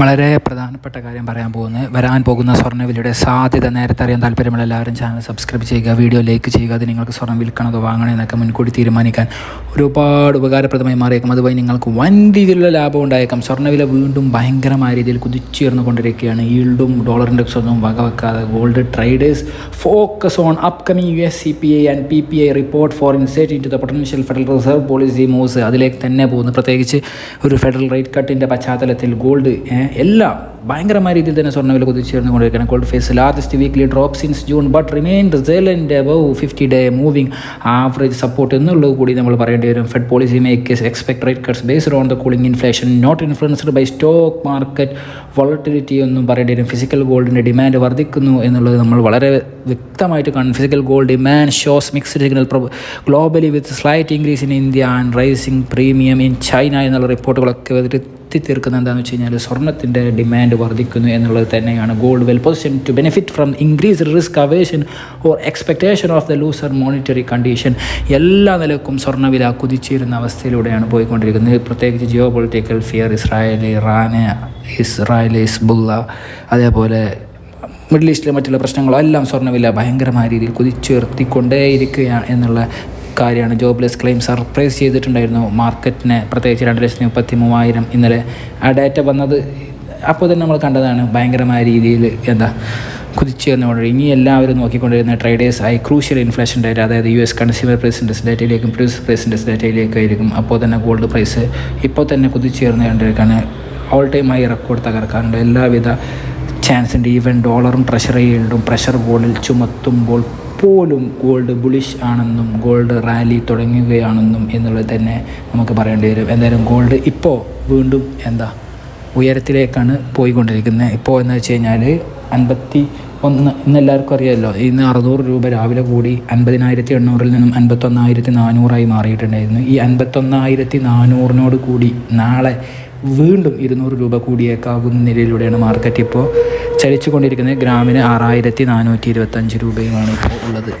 വളരെ പ്രധാനപ്പെട്ട കാര്യം പറയാൻ പോകുന്നത് വരാൻ പോകുന്ന സ്വർണവിലയുടെ സാധ്യത നേരത്തെ അറിയാൻ താല്പര്യമുള്ള എല്ലാവരും ചാനൽ സബ്സ്ക്രൈബ് ചെയ്യുക വീഡിയോ ലൈക്ക് ചെയ്യുക അത് നിങ്ങൾക്ക് സ്വർണം വിൽക്കണതോ വാങ്ങണോ എന്നൊക്കെ മുൻകൂട്ടി തീരുമാനിക്കാൻ ഒരുപാട് ഉപകാരപ്രദമായി മാറിയേക്കും. അതുവഴി നിങ്ങൾക്ക് വൻ രീതിയിലുള്ള ലാഭം ഉണ്ടായേക്കാം. സ്വർണവില വീണ്ടും ഭയങ്കരമായ രീതിയിൽ കുതിച്ചുയർന്നു കൊണ്ടിരിക്കുകയാണ് ഈൽഡും ഡോളർ ഇൻഡെക്സൊന്നും വകവെക്കാതെ gold traders focus on upcoming U S C P I and P P I report for insight into the potential Federal Reserve policy moves അതിലേക്ക് തന്നെ പോകുന്നു. പ്രത്യേകിച്ച് ഒരു ഫെഡറൽ റേറ്റ് കട്ടിന്റെ പശ്ചാത്തലത്തിൽ ഗോൾഡ് എല്ലാം ഭയങ്കരമായ രീതിയിൽ തന്നെ സ്വർണവില കുതിച്ചുയർന്നു കൊണ്ടിരിക്കുകയാണ്. Gold face largest weekly drop since June but remain resilient above fifty day moving average support എന്നുള്ളത് കൂടി നമ്മൾ പറയേണ്ടി വരും. Fed policy makers expect rate cuts based on the cooling inflation not influenced by stock market volatility എന്നും പറയേണ്ടി വരും. Physical ഗോൾഡിന്റെ demand വർദ്ധിക്കുന്നു എന്നുള്ളത് നമ്മൾ വളരെ വ്യക്തമായിട്ട് കാണും. Physical gold demand shows mixed signal globally with slight increase in India and rising premium in China എന്നുള്ള റിപ്പോർട്ടുകളൊക്കെ വരുത്തി തീർക്കുന്നത് എന്താണെന്ന് വെച്ച് കഴിഞ്ഞാൽ സ്വർണത്തിന്റെ ഡിമാൻഡ് വർദ്ധിക്കുന്നു എന്നുള്ളത് തന്നെയാണ്. Gold well position to benefit from increase risk aversion or expectation of the looser monetary condition എല്ലാ നിലക്കും സ്വർണവില കുതിച്ചിരുന്ന അവസ്ഥയിലൂടെയാണ് പോയിക്കൊണ്ടിരിക്കുന്നത്. പ്രത്യേകിച്ച് geopolitical fear Israel Iran Israel Hezbollah അതേപോലെ മിഡിൽ ഈസ്റ്റിലെ മറ്റുള്ള പ്രശ്നങ്ങളോ എല്ലാം സ്വർണവില ഭയങ്കരമായ രീതിയിൽ കുതിച്ചുയർത്തിക്കൊണ്ടേയിരിക്കുകയാണ് എന്നുള്ള കാര്യമാണ് ജോബ്ലെസ് ക്ലെയിം സർപ്രൈസ് ചെയ്തിട്ടുണ്ടായിരുന്നു. മാർക്കറ്റിനെ പ്രത്യേകിച്ച് രണ്ട് ലക്ഷത്തി മുപ്പത്തി മൂവായിരം ഇന്നലെ ആ ഡാറ്റ വന്നത് അപ്പോൾ തന്നെ നമ്മൾ കണ്ടതാണ് ഭയങ്കരമായ രീതിയിൽ എന്താ കുതിച്ചു വന്നുകൊണ്ട് ഇനി എല്ലാവരും നോക്കിക്കൊണ്ടിരുന്ന ട്രേഡേഴ്സ് ആയി ക്രൂഷ്യൽ ഇൻഫ്ലേഷൻ ഡേറ്റ അതായത് യു എസ് കൺസ്യൂമർ പ്രൈസ് ഡേറ്റയിലേക്കും പ്രൊഡ്യൂസർ പ്രൈസ് ഇൻഡെക്സ് ഡേറ്റയിലേക്കായിരിക്കും അപ്പോൾ തന്നെ ഗോൾഡ് പ്രൈസ് ഇപ്പോൾ തന്നെ കുതിച്ചുയർന്നു കണ്ടിരിക്കുകയാണ് ഓൾ ടൈം ആയി റെക്കോർഡ് തകർക്കാറുണ്ട്. എല്ലാവിധ ചാൻസ് ഉണ്ട് ഈവൻ ഡോളറും ട്രഷർ ഈൽഡും പ്രഷർ ഗോൾഡിൽ ചുമത്തുമ്പോൾ പോലും ഗോൾഡ് ബുളിഷ് ആണെന്നും ഗോൾഡ് റാലി തുടങ്ങുകയാണെന്നും എന്നുള്ളത് തന്നെ നമുക്ക് പറയേണ്ടി വരും. എന്തായാലും ഗോൾഡ് ഇപ്പോൾ വീണ്ടും എന്താ ഉയരത്തിലേക്കാണ് പോയിക്കൊണ്ടിരിക്കുന്നത്. ഇപ്പോൾ എന്ന് വെച്ച് കഴിഞ്ഞാൽ അൻപത്തി ഒന്ന് ഇന്ന് എല്ലാവർക്കും അറിയാമല്ലോ ഇന്ന് അറുന്നൂറ് രൂപ രാവിലെ കൂടി അൻപതിനായിരത്തി എണ്ണൂറിൽ നിന്നും അൻപത്തൊന്നായിരത്തി നാനൂറായി മാറിയിട്ടുണ്ടായിരുന്നു. ഈ അൻപത്തൊന്നായിരത്തി നാനൂറിനോട് കൂടി നാളെ വീണ്ടും ഇരുന്നൂറ് രൂപ കൂടിയേക്കാവുന്ന നിലയിലൂടെയാണ് മാർക്കറ്റ് ഇപ്പോൾ ചലിച്ചുകൊണ്ടിരിക്കുന്നത്. ഗ്രാമിന് ആറായിരത്തി നാനൂറ്റി ഇരുപത്തഞ്ച് രൂപയുമാണ് ഇപ്പോൾ ഉള്ളത്.